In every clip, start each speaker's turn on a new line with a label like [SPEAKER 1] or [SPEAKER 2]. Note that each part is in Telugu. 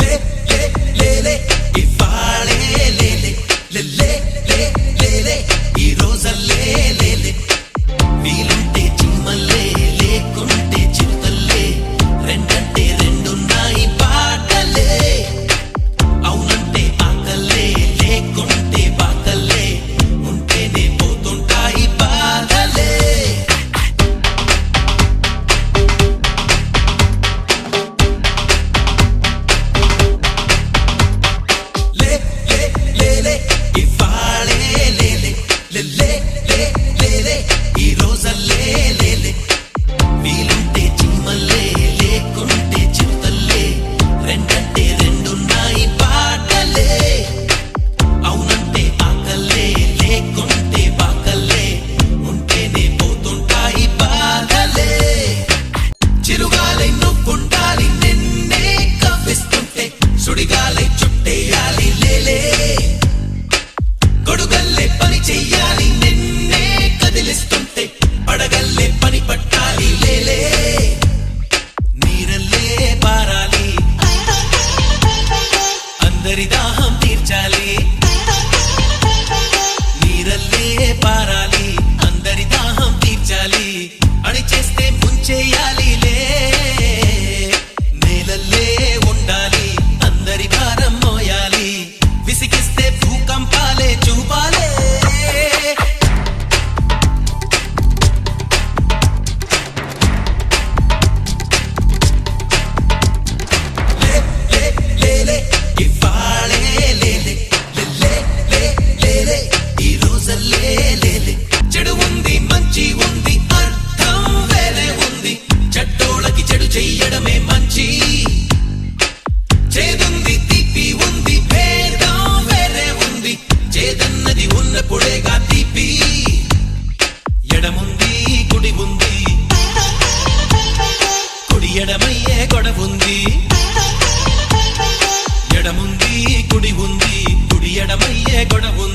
[SPEAKER 1] Let నరిదాహం తీర్చాలి నీరల్లే పారాలి ఎడమయ్యే గొడవుంది. ఎడముంది కుడి ఉంది. కుడి ఎడమయ్యే గొడవుంది.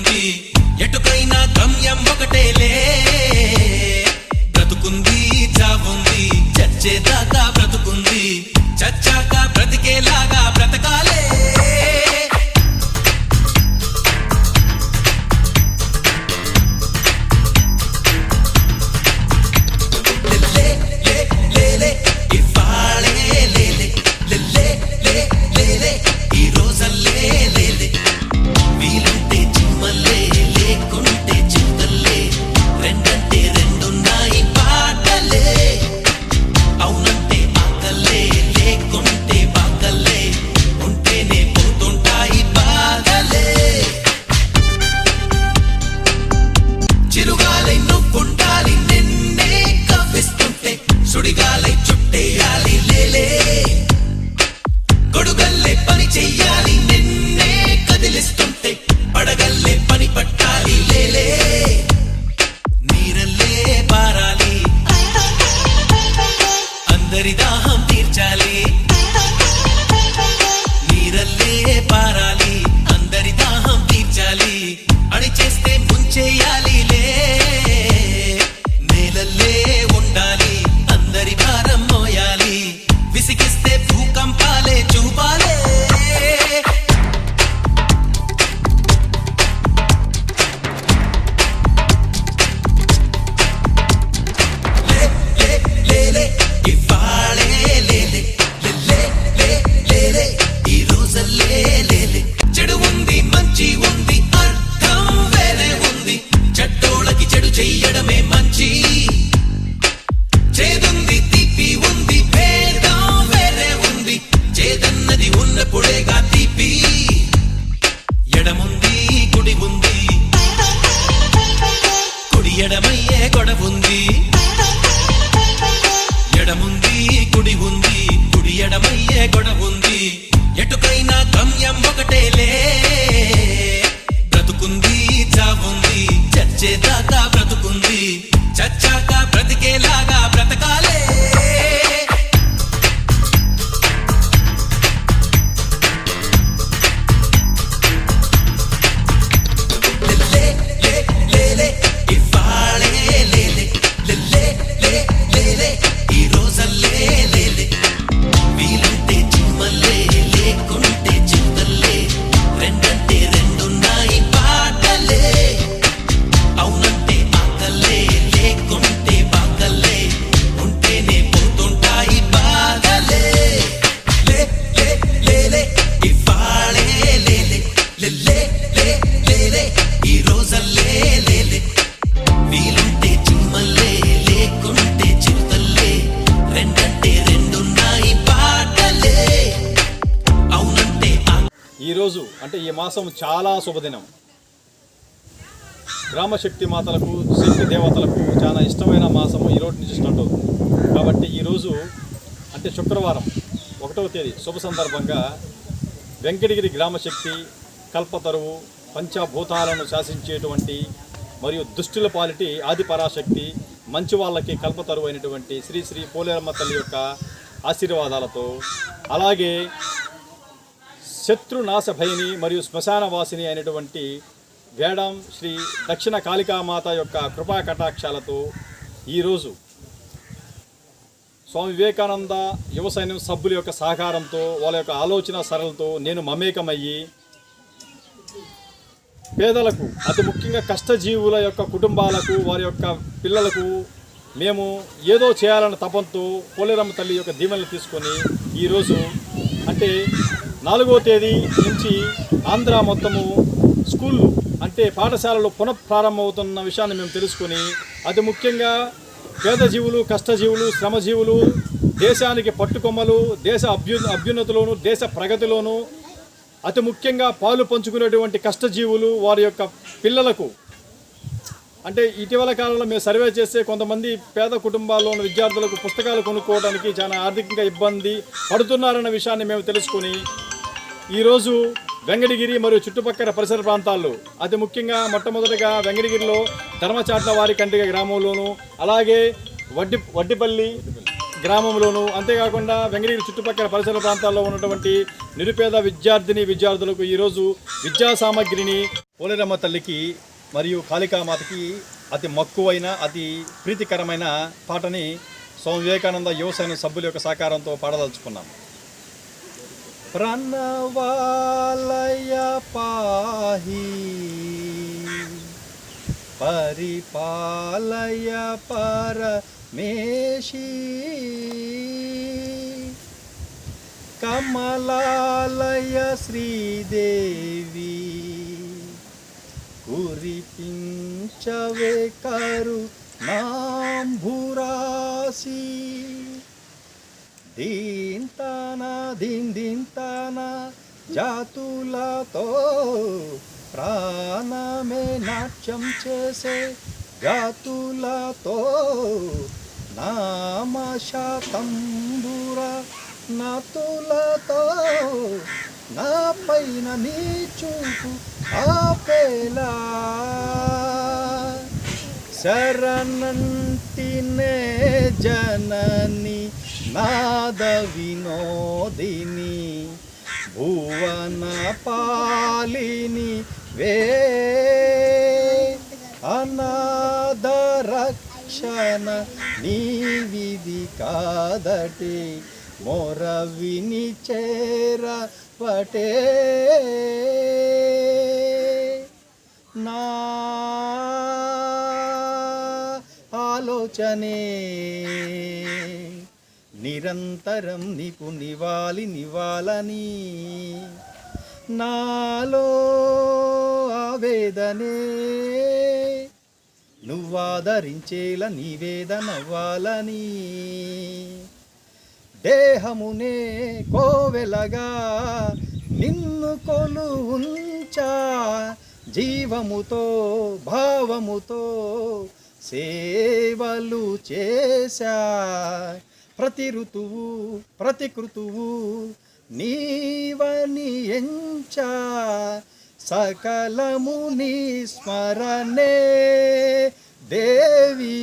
[SPEAKER 1] తీర్చాలి. నీరల్లే పారాలి అందరి దాహం తీర్చాలి. అని చేస్తే ముంచేయాలి
[SPEAKER 2] ఈరోజు అంటే ఈ మాసం చాలా శుభదినం. గ్రామశక్తి మాతలకు శక్తి దేవతలకు చాలా ఇష్టమైన మాసము ఈ రోజు నుంచి స్టార్ట్ అవుతుంది. కాబట్టి ఈరోజు అంటే శుక్రవారం ఒకటవ తేదీ శుభ సందర్భంగా వెంకటగిరి గ్రామశక్తి కల్పతరువు పంచభూతాలను శాసించేటువంటి మరియు దుష్టుల పాలిటి ఆది పరాశక్తి మంచి వాళ్ళకి కల్పతరువు అయినటువంటి శ్రీ శ్రీ పోలేరమ్మ తల్లి యొక్క ఆశీర్వాదాలతో అలాగే శత్రునాశ భయని మరియు శ్మశాన వాసిని అయినటువంటి వేడం శ్రీ దక్షిణ కాళికామాత యొక్క కృపా కటాక్షాలతో ఈరోజు స్వామి వివేకానంద యువ సైన్యం సభ్యుల యొక్క సహకారంతో వాళ్ళ యొక్క ఆలోచన సరళతో నేను మమేకమయ్యి పేదలకు అతి ముఖ్యంగా కష్టజీవుల యొక్క కుటుంబాలకు వారి యొక్క పిల్లలకు మేము ఏదో చేయాలన్న తపంతో పోలేరమ్మ తల్లి యొక్క దీవెనలు తీసుకొని ఈరోజు అంటే నాలుగో తేదీ నుంచి ఆంధ్ర మొత్తము స్కూళ్ళు అంటే పాఠశాలలు పునఃప్రారంభమవుతున్న విషయాన్ని మేము తెలుసుకొని అతి ముఖ్యంగా పేద జీవులు కష్టజీవులు శ్రమజీవులు దేశానికి పట్టుకొమ్మలు దేశ అభ్యు అభ్యున్నతిలోను దేశ ప్రగతిలోను అతి ముఖ్యంగా పాలు పంచుకునేటువంటి కష్టజీవులు వారి యొక్క పిల్లలకు. అంటే ఇటీవల కాలంలో మేము సర్వే చేస్తే కొంతమంది పేద కుటుంబాల్లో ఉన్న విద్యార్థులకు పుస్తకాలు కొనుక్కోవడానికి చాలా ఆర్థికంగా ఇబ్బంది పడుతున్నారన్న విషయాన్ని మేము తెలుసుకొని ఈరోజు వెంకటగిరి మరియు చుట్టుపక్కల పరిసర ప్రాంతాల్లో అతి ముఖ్యంగా మొట్టమొదటిగా వెంకటగిరిలో ధర్మచాట్ల వారి కంటిక గ్రామంలోను అలాగే వడ్డి వడ్డిపల్లి గ్రామంలోను అంతేకాకుండా వెంకటగిరి చుట్టుపక్కల పరిసర ప్రాంతాల్లో ఉన్నటువంటి నిరుపేద విద్యార్థిని విద్యార్థులకు ఈరోజు విద్యా సామాగ్రిని పోలేరమ్మ తల్లికి మరియు కాళికామాతకి అతి మక్కువైన అతి ప్రీతికరమైన పాటని స్వామి వివేకానంద యువసేన సభ్యుల యొక్క సహకారంతో పాడదలుచుకున్నాం. ప్రణవాలయ పాహి పరిపాలయ పరమేశి కమలాలయ శ్రీదేవి కురిపించవే కరు నాంభురాసి దీంతానా దీన్ దీంతాన జాతులతో ప్రాణమే నాట్యం చేసే జాతులతో నామ శాతంబుర నతులతో నా పైన నీ చూపు ఆపేలా. శరణంటినే జనన నాద వినోదిని భువన పాలిని వే అనాథ రక్షణ నీ విధి కాదటి మొరవిని చేర పటే. నా ఆలోచనే నిరంతరం నీకు నివాలి నివాలని. నాలో ఆవేదనే. నువ్వాదరించేలా నీవేదనవ్వాలని దేహమునే కోవెలగా నిన్ను కొలు ఉంచా జీవముతో భావముతో సేవలు చేశా. ప్రతి ఋతువు ప్రతి కృతువు నీవని ఎంచ. సకలము నీ స్మరణే దేవి.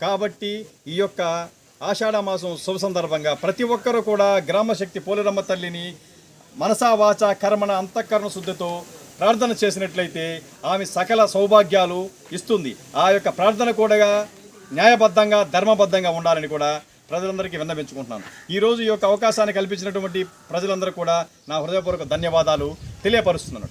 [SPEAKER 2] కాబట్టి ఈ యొక్క ఆషాఢమాసం శుభ సందర్భంగా ప్రతి ఒక్కరూ కూడా గ్రామశక్తి పోలేరమ్మ తల్లిని మనసా వాచ కర్మణ అంతఃకరణ శుద్ధితో ప్రార్థన చేసినట్లయితే ఆమె సకల సౌభాగ్యాలు ఇస్తుంది. ఆ యొక్క ప్రార్థన కూడా న్యాయబద్ధంగా ధర్మబద్ధంగా ఉండాలని కూడా ప్రజలందరికీ విన్నవించుకుంటున్నాను. ఈరోజు ఈ యొక్క అవకాశాన్ని కల్పించినటువంటి ప్రజలందరూ కూడా నా హృదయపూర్వక ధన్యవాదాలు తెలియపరుస్తున్నాను.